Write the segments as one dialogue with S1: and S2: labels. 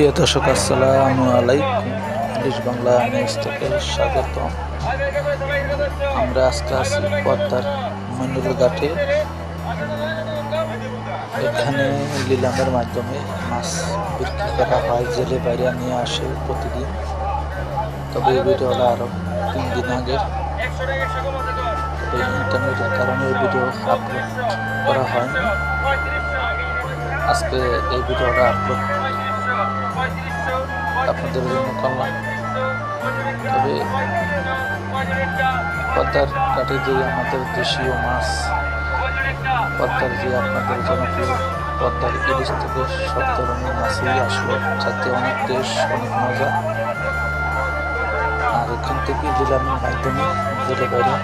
S1: প্রিয় দর্শক, আসসালামু আলাইকুম। ইংলিশ বাংলা নিউজ থেকে স্বাগত আমরা আজকে আছি পদ্মার মন্ডল ঘাটে। এখানে লিলামের মাধ্যমে মাছ বিক্রি করা হয়, জেলে বাইরে নিয়ে আসে প্রতিদিন। তবে এই ভিডিওটা আরও তিন দিন আগে। তবে ইন্টারনেটের কারণে এই ভিডিও আপলোড করা হয়নি। আজকে এই ভিডিওটা আপলোড আপনাদের জন্য করলাম তবে পদ্মার কাটে যে আমাদের দেশীয় মাছ, পদ্মার যে আপনাদের জনপ্রিয় পদ্মার ইলিশ থেকে সব ধরনের মাছই আসলো খাইতে অনেক টেস্ট, অনেক মজা। আর এখান থেকে নিলামের মাধ্যমে জেলে বাইরে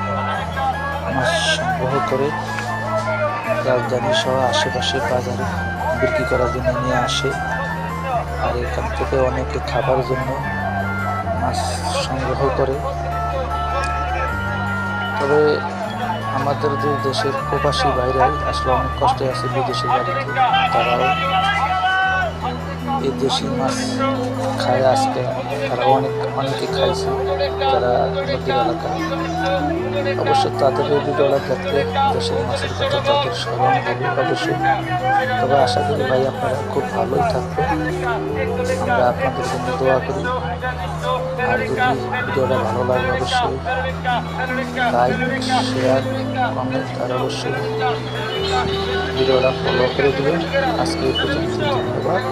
S1: মাছ সংগ্রহ করে রাজধানী সহ আশেপাশে বাজারে বিক্রি করার জন্য নিয়ে আসে। আর এখান থেকে অনেকে খাবার জন্য মাছ সংগ্রহ করে। তবে আমাদের যে দেশের প্রবাসী বাইরে আসলে অনেক কষ্টে আছে বিদেশের বাড়িতে তারাও এই দেশি মাছ খায় আজকে। তারা অনেক অনেকে খাইছে। তারা নদীর এলাকায় অবশ্য তাদের এই ভিডিওটা দেখতে দেশের মাছের কথা তাদের স্মরণ হবে অবশ্যই। তবে আশা করি ভাই আপনারা খুব ভালোই থাকবেন। আমরা আপনাদের জন্য দোয়া করি। আর যদি ভিডিওটা ভালো লাগে অবশ্যই লাইক, শেয়ার কমেন্ট আর অবশ্যই ভিডিওটা ফলো করে দেবেন। আজকে ধন্যবাদ।